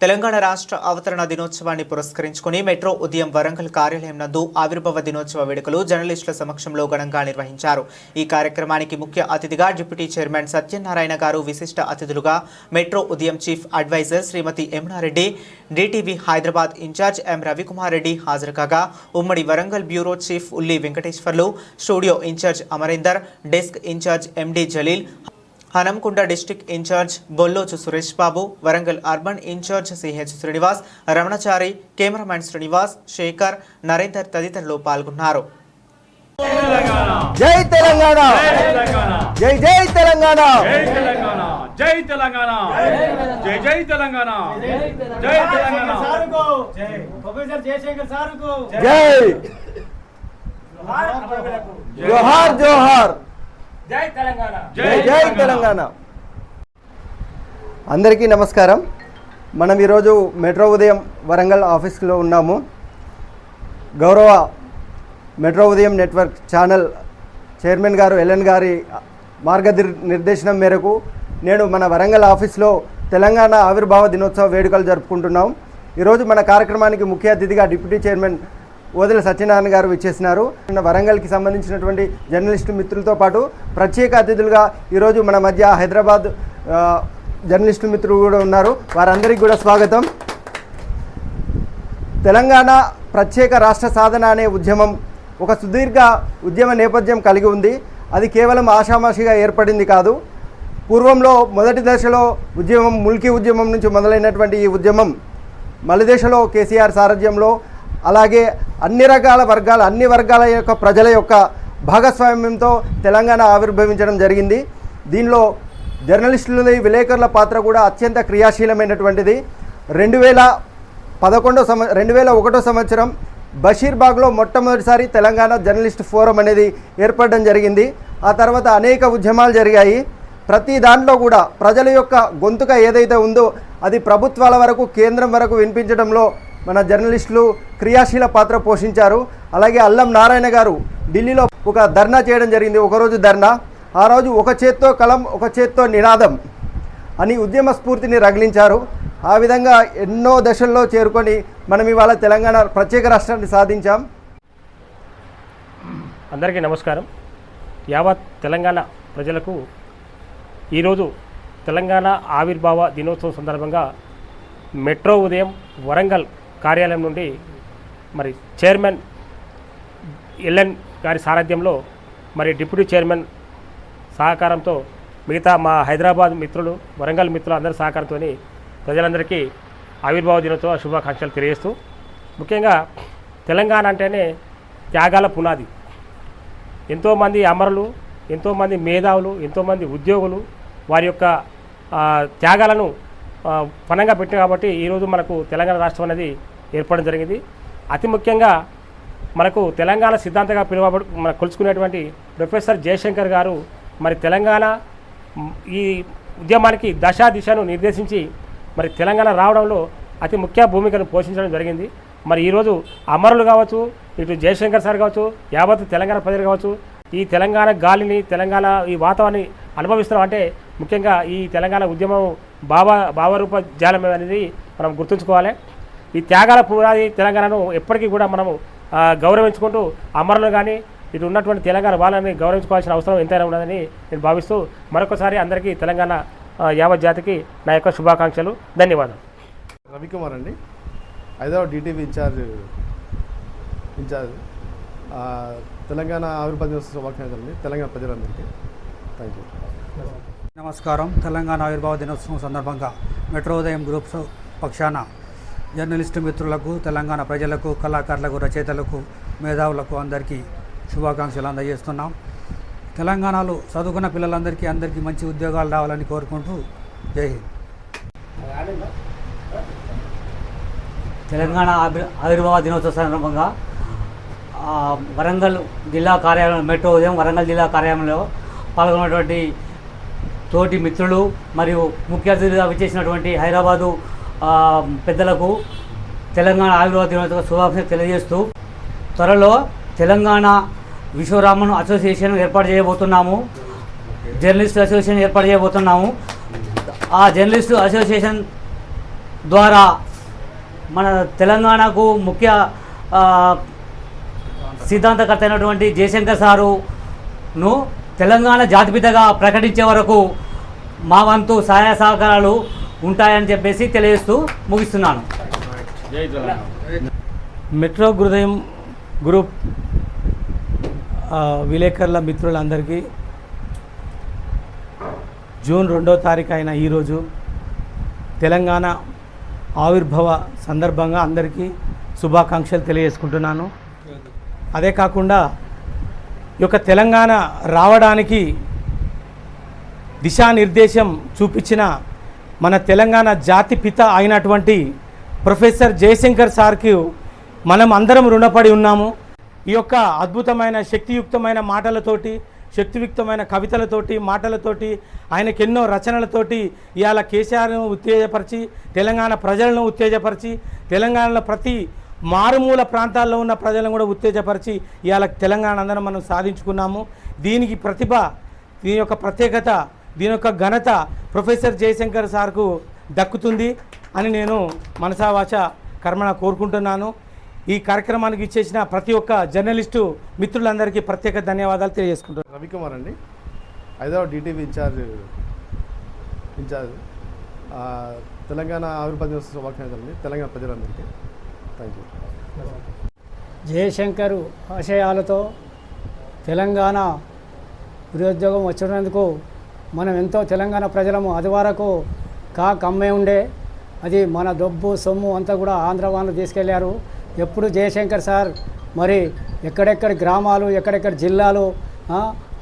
తెలంగాణ రాష్ట్ర అవతరణ దినోత్సవాన్ని పురస్కరించుకుని మెట్రో ఉదయం వరంగల్ కార్యాలయం నందు ఆవిర్భావ దినోత్సవ వేడుకలు జర్నలిస్టుల సమక్షంలో ఘనంగా నిర్వహించారు. ఈ కార్యక్రమానికి ముఖ్య అతిథిగా డిప్యూటీ చైర్మన్ సత్యనారాయణ గారు విశిష్ట అతిథులుగా metro Udayam chief adviser Shrimati Yamuna Reddy DTV Hyderabad incharge M Ravikumar Reddy హాజరు కాగా ఉమ్మడి Warangal bureau chief Ulli Venkateswarlu studio incharge Amarinder desk incharge MD Jaleel Hanamkonda district incharge Bollochu Suresh Babu Warangal urban incharge CH Srinivas Ramanachari cameraman Srinivas Sekhar Narender తదితరులు పాల్గొన్నారు. జై తెలంగాణ! జై జై తెలంగాణ! జై తెలంగాణ! జై తెలంగాణ! జై జై తెలంగాణ! జై తెలంగాణ! జై. జోహార్ జోహార్! జై తెలంగాణ. జై జై తెలంగాణ. అందరికీ నమస్కారం. మనం ఈరోజు మెట్రో ఉదయం వరంగల్ ఆఫీస్లో ఉన్నాము. గౌరవ metro Udayam network channel chairman గారు ఎల్ఎన్ గారి మార్గదిర్ నిర్దేశనం మేరకు నేను మన వరంగల్ ఆఫీస్లో తెలంగాణ ఆవిర్భావ దినోత్సవ వేడుకలు జరుపుకుంటున్నాం. ఈరోజు మన కార్యక్రమానికి ముఖ్య అతిథిగా డిప్యూటీ చైర్మన్ ఓదెల సత్యనారాయణ గారు విచ్చేసినారు. నిన్న వరంగల్కి సంబంధించినటువంటి జర్నలిస్టు మిత్రులతో పాటు ప్రత్యేక అతిథులుగా ఈరోజు మన మధ్య హైదరాబాద్ జర్నలిస్టు మిత్రులు కూడా ఉన్నారు. వారందరికీ కూడా స్వాగతం. తెలంగాణ ప్రత్యేక రాష్ట్ర సాధన అనే ఉద్యమం ఒక సుదీర్ఘ ఉద్యమ నేపథ్యం కలిగి ఉంది. అది కేవలం ఆషామాషిగా ఏర్పడింది కాదు. పూర్వంలో మొదటి దశలో ఉద్యమం ముల్కీ ఉద్యమం నుంచి మొదలైనటువంటి ఈ ఉద్యమం మలి కేసీఆర్ సారథ్యంలో అలాగే అన్ని రకాల వర్గాల అన్ని వర్గాల యొక్క ప్రజల యొక్క భాగస్వామ్యంతో తెలంగాణ ఆవిర్భవించడం జరిగింది. దీనిలో జర్నలిస్టుల విలేకరుల పాత్ర కూడా అత్యంత క్రియాశీలమైనటువంటిది. రెండు వేల పదకొండో సంవ రెండు వేల ఒకటో సంవత్సరం బషీర్బాగ్లో మొట్టమొదటిసారి తెలంగాణ జర్నలిస్ట్ ఫోరం అనేది ఏర్పడడం జరిగింది. ఆ తర్వాత అనేక ఉద్యమాలు జరిగాయి. ప్రతి దాంట్లో కూడా ప్రజల యొక్క గొంతుక ఏదైతే ఉందో అది ప్రభుత్వాల వరకు కేంద్రం వరకు వినిపించడంలో మన జర్నలిస్టులు క్రియాశీల పాత్ర పోషించారు. అలాగే అల్లం నారాయణ గారు ఢిల్లీలో ఒక ధర్నా చేయడం జరిగింది. ఒకరోజు ధర్నా. ఆ రోజు ఒక చేత్తో కలం ఒక చేత్తో నినాదం అని ఉద్యమ స్ఫూర్తిని రగిలించారు. ఆ విధంగా ఎన్నో దశల్లో చేరుకొని మనం ఇవాళ తెలంగాణ ప్రత్యేక రాష్ట్రాన్ని సాధించాం. అందరికీ నమస్కారం. యావత్ తెలంగాణ ప్రజలకు ఈరోజు తెలంగాణ ఆవిర్భావ దినోత్సవం సందర్భంగా మెట్రో ఉదయం వరంగల్ కార్యాలయం నుండి మరి చైర్మన్ ఎల్ఎన్ గారి సారథ్యంలో మరి డిప్యూటీ చైర్మన్ సహకారంతో మిగతా మా హైదరాబాద్ మిత్రులు వరంగల్ మిత్రులు అందరి సహకారంతో ప్రజలందరికీ ఆవిర్భావ దినోత్సవ శుభాకాంక్షలు తెలియజేస్తూ ముఖ్యంగా తెలంగాణ అంటేనే త్యాగాల పునాది. ఎంతోమంది అమరులు ఎంతోమంది మేధావులు ఎంతోమంది ఉద్యోగులు వారి యొక్క త్యాగాలను పనంగా పెట్టిన కాబట్టి ఈరోజు మనకు తెలంగాణ రాష్ట్రం అనేది ఏర్పడడం జరిగింది. అతి ముఖ్యంగా మనకు తెలంగాణ సిద్ధాంతగా పిలువబడు మన కొలుచుకునేటువంటి ప్రొఫెసర్ జయశంకర్ గారు మరి తెలంగాణ ఈ ఉద్యమానికి దశా దిశను నిర్దేశించి మరి తెలంగాణ రావడంలో అతి ముఖ్య భూమికను పోషించడం జరిగింది. మరి ఈరోజు అమరులు కావచ్చు ఇటు జయశంకర్ సార్ కావచ్చు యావత్ తెలంగాణ ప్రజలు కావచ్చు ఈ తెలంగాణ గాలిని తెలంగాణ ఈ వాతావరణాన్ని అనుభవిస్తున్నాం అంటే ముఖ్యంగా ఈ తెలంగాణ ఉద్యమం భావ భావరూప జాలం అనేది మనం గుర్తుంచుకోవాలి. ఈ త్యాగాల పునాది తెలంగాణను ఎప్పటికీ కూడా మనము గౌరవించుకుంటూ అమరులు కానీ ఇటు ఉన్నటువంటి తెలంగాణ వాళ్ళని గౌరవించుకోవాల్సిన అవసరం ఎంతైనా ఉన్నదని నేను భావిస్తూ మరొకసారి అందరికీ తెలంగాణ యావత్ జాతికి నా యొక్క శుభాకాంక్షలు. ధన్యవాదాలు. రవికుమార్ అండి. Hyderabad DTV incharge incharge. Telangana ఆవిర్భావ దినోత్సవ అండి తెలంగాణ ప్రజలందరికీ. Thank you. నమస్కారం. తెలంగాణ ఆవిర్భావ దినోత్సవం సందర్భంగా మెట్రో ఉదయం గ్రూప్స్ పక్షాన జర్నలిస్టు మిత్రులకు తెలంగాణ ప్రజలకు కళాకారులకు రచయితలకు మేధావులకు అందరికీ శుభాకాంక్షలు అందజేస్తున్నాం. తెలంగాణలో చదువుకున్న పిల్లలందరికీ అందరికీ మంచి ఉద్యోగాలు రావాలని కోరుకుంటూ జై హింద్. తెలంగాణ ఆవిర్ ఆవిర్భావ దినోత్సవ సందర్భంగా వరంగల్ జిల్లా కార్యాలయం మెట్రో ఉదయం వరంగల్ జిల్లా కార్యాలయంలో పాల్గొన్నటువంటి తోటి మిత్రులు మరియు ముఖ్య అతిథిగా విచ్చేసినటువంటి హైదరాబాదు పెద్దలకు తెలంగాణ ఆవిర్భావ దినోత్సవ శుభాకాంక్షలు తెలియజేస్తూ త్వరలో తెలంగాణ విశ్వరామన్ అసోసియేషన్ ఏర్పాటు చేయబోతున్నాము. జర్నలిస్ట్ అసోసియేషన్ ఏర్పాటు చేయబోతున్నాము. ఆ జర్నలిస్టు అసోసియేషన్ ద్వారా మన తెలంగాణకు ముఖ్య సిద్ధాంతకర్త అయినటువంటి జయశంకర్ సారును తెలంగాణ జాతిపితగా ప్రకటించే వరకు మా వంతు సహాయ సహకారాలు ఉంటాయని చెప్పేసి తెలియజేస్తూ ముగిస్తున్నాను. మెట్రో హృదయం గ్రూప్ విలేకరుల మిత్రులందరికీ జూన్ రెండో తారీఖు అయిన ఈరోజు తెలంగాణ ఆవిర్భావ సందర్భంగా అందరికీ శుభాకాంక్షలు తెలియజేసుకుంటున్నాను. అదే కాకుండా ఈ యొక్క తెలంగాణ రావడానికి దిశానిర్దేశం చూపించిన మన తెలంగాణ జాతి పిత అయినటువంటి ప్రొఫెసర్ జయశంకర్ సార్కి మనం అందరం రుణపడి ఉన్నాము. ఈ యొక్క అద్భుతమైన శక్తియుక్తమైన మాటలతోటి శక్తియుక్తమైన కవితలతోటి మాటలతోటి ఆయనకి ఎన్నో రచనలతోటి ఇవాళ కేసీఆర్ను ఉత్తేజపరిచి తెలంగాణ ప్రజలను ఉత్తేజపరిచి తెలంగాణలో ప్రతి మారుమూల ప్రాంతాల్లో ఉన్న ప్రజలను కూడా ఉత్తేజపరిచి ఇవాళ తెలంగాణ అందరం మనం సాధించుకున్నాము. దీనికి ప్రతిభ దీని యొక్క ప్రత్యేకత దీని యొక్క ఘనత ప్రొఫెసర్ జయశంకర్ సార్కు దక్కుతుంది అని నేను మనసావాచ కర్మణ కోరుకుంటున్నాను. ఈ కార్యక్రమానికి ఇచ్చేసిన ప్రతి ఒక్క జర్నలిస్టు మిత్రులందరికీ ప్రత్యేక ధన్యవాదాలు తెలియజేసుకుంటున్నాను. రవికుమార్ అండి. హైదరాబాద్ డిటీవీ ఇన్ఛార్జ్ ఇన్ఛార్జ్ ఆ, తెలంగాణ ఆవిర్భావ దినోత్సవ తెలంగాణ ప్రజలందరికీ థ్యాంక్ యూ. జయశంకర్ ఆశయాలతో తెలంగాణ నిరుద్యోగం వచ్చినందుకు మనం ఎంతో తెలంగాణ ప్రజలము అది వరకు కా కమ్మే ఉండే అది మన డబ్బు సొమ్ము అంతా కూడా ఆంధ్ర వాళ్ళు తీసుకెళ్ళారు. ఎప్పుడు జయశంకర్ సార్ మరి ఎక్కడెక్కడ గ్రామాలు ఎక్కడెక్కడ జిల్లాలు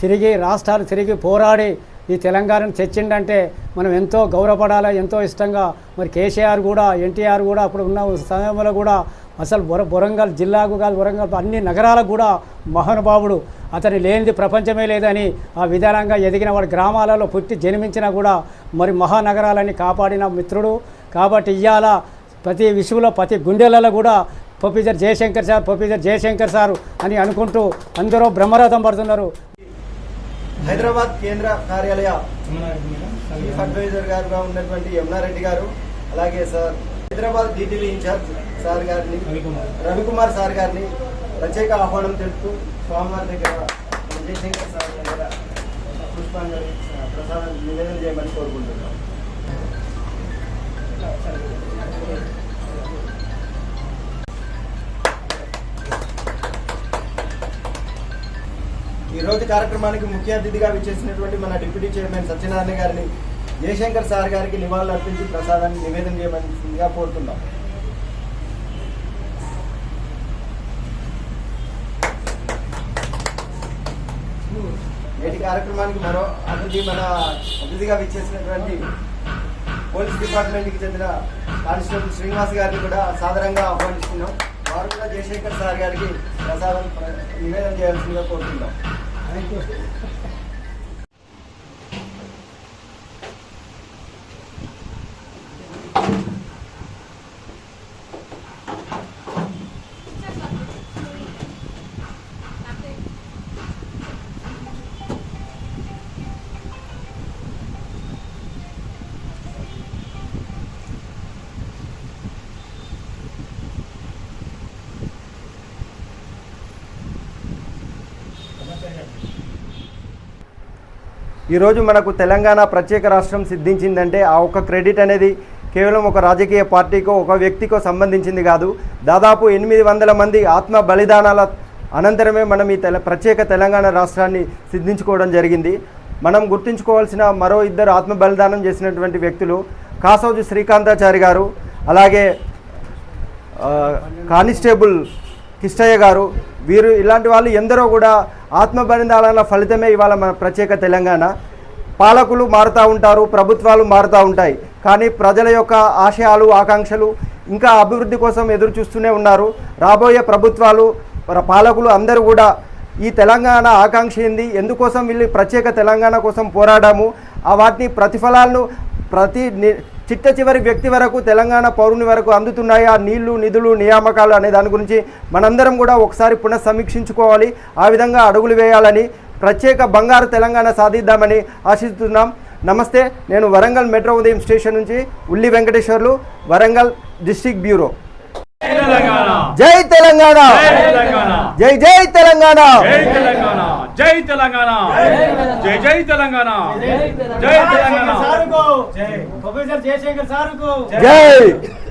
తిరిగి రాష్ట్రాలు తిరిగి పోరాడి ఈ తెలంగాణను తెచ్చిండంటే మనం ఎంతో గౌరవపడాలి ఎంతో ఇష్టంగా. మరి కేసీఆర్ కూడా ఎన్టీఆర్ కూడా అప్పుడు ఉన్న సమయంలో కూడా అసలు వర వరంగల్ జిల్లాకు కాదు వరంగల్ అన్ని నగరాలకు కూడా మహానుభావుడు. అతని లేనిది ప్రపంచమే లేదని ఆ విధానంగా ఎదిగిన వాడు గ్రామాలలో పుట్టి జన్మించినా కూడా మరి మహానగరాలని కాపాడిన మిత్రుడు. కాబట్టి ఇవాళ ప్రతి విషయంలో ప్రతి గుండెలలో కూడా professor Jayashankar sir professor Jayashankar sir అని అనుకుంటూ అందరూ బ్రహ్మరథం పడుతున్నారు. హైదరాబాద్ కేంద్ర కార్యాలయ చీఫ్ అడ్వైజర్ గారుగా ఉన్నటువంటి యమునారెడ్డి గారు అలాగే sir Hyderabad DTV incharge sir గారిని రవికుమార్. సార్ గారిని ప్రత్యేక ఆహ్వానం తెలుపుతూ స్వామివారి దగ్గర జయశంకర్ సార్ దగ్గర పుష్పాంజలి ప్రసాదం నివేదన చేయమని కోరుకుంటున్నాం. ఈ రోజు కార్యక్రమానికి ముఖ్య అతిథిగా విచ్చేసినటువంటి మన డిప్యూటీ చైర్మన్ సత్యనారాయణ గారిని జయశంకర్ సార్ గారికి నివాళులు అర్పించి ప్రసాదాన్ని నివేదన చేయమనిగా కోరుతున్నాం. నేటి కార్యక్రమానికి మరో అతిథి మన అతిథిగా విచ్చేసినటువంటి పోలీస్ డిపార్ట్మెంట్కి చెందిన కానిస్టేబుల్ శ్రీనివాస్ గారిని కూడా సాధారణంగా ఆహ్వానిస్తున్నాం. వారు కూడా జయశంకర్ సార్ గారికి ప్రసాదం నివేదన చేయాల్సిందిగా కోరుతున్నాం. ఈరోజు మనకు తెలంగాణ ప్రత్యేక రాష్ట్రం సిద్ధించిందంటే ఆ ఒక్క క్రెడిట్ అనేది కేవలం ఒక రాజకీయ పార్టీకో ఒక వ్యక్తికో సంబంధించింది కాదు. దాదాపు ఎనిమిది వందల మంది ఆత్మ బలిదానాల అనంతరమే మనం ఈ తెల ప్రత్యేక తెలంగాణ రాష్ట్రాన్ని సిద్ధించుకోవడం జరిగింది. మనం గుర్తుంచుకోవాల్సిన మరో ఇద్దరు ఆత్మ బలిదానం చేసినటువంటి వ్యక్తులు కాసోజు శ్రీకాంతాచారి గారు అలాగే కానిస్టేబుల్ కిష్టయ్య గారు వీరు ఇలాంటి వాళ్ళు ఎందరో కూడా ఆత్మ ఫలితమే ఇవాళ మన ప్రత్యేక తెలంగాణ. పాలకులు మారుతూ ఉంటారు ప్రభుత్వాలు మారుతూ ఉంటాయి కానీ ప్రజల యొక్క ఆశయాలు ఆకాంక్షలు ఇంకా అభివృద్ధి కోసం ఎదురు చూస్తూనే ఉన్నారు. రాబోయే ప్రభుత్వాలు పాలకులు అందరూ కూడా ఈ తెలంగాణ ఆకాంక్ష ఏంది ఎందుకోసం వీళ్ళు ప్రత్యేక తెలంగాణ కోసం పోరాడాము? ఆ వాటిని ప్రతిఫలాలను ప్రతి ని- చిట్ట చివరి వ్యక్తి వరకు తెలంగాణ పౌరుని వరకు అందుతున్నాయి ఆ నీళ్ళు నిధులు నియామకాలు అనే దాని గురించి మనందరం కూడా ఒకసారి పునః సమీక్షించుకోవాలి ఆ విధంగా అడుగులు వేయాలని ప్రత్యేక బంగారు తెలంగాణ సాధిద్దామని ఆశిస్తున్నాం. నమస్తే నేను వరంగల్ మెట్రో ఉదయం స్టేషన్ నుంచి ఉల్లి వెంకటేశ్వర్లు వరంగల్ డిస్టిక్ బ్యూరో. జై తెలంగాణ! జై జై తెలంగాణ! జై తెలంగాణ. జై జై తెలంగాణ. జై తెలంగాణ. జై. జయశంకర్ సార్కు. జై.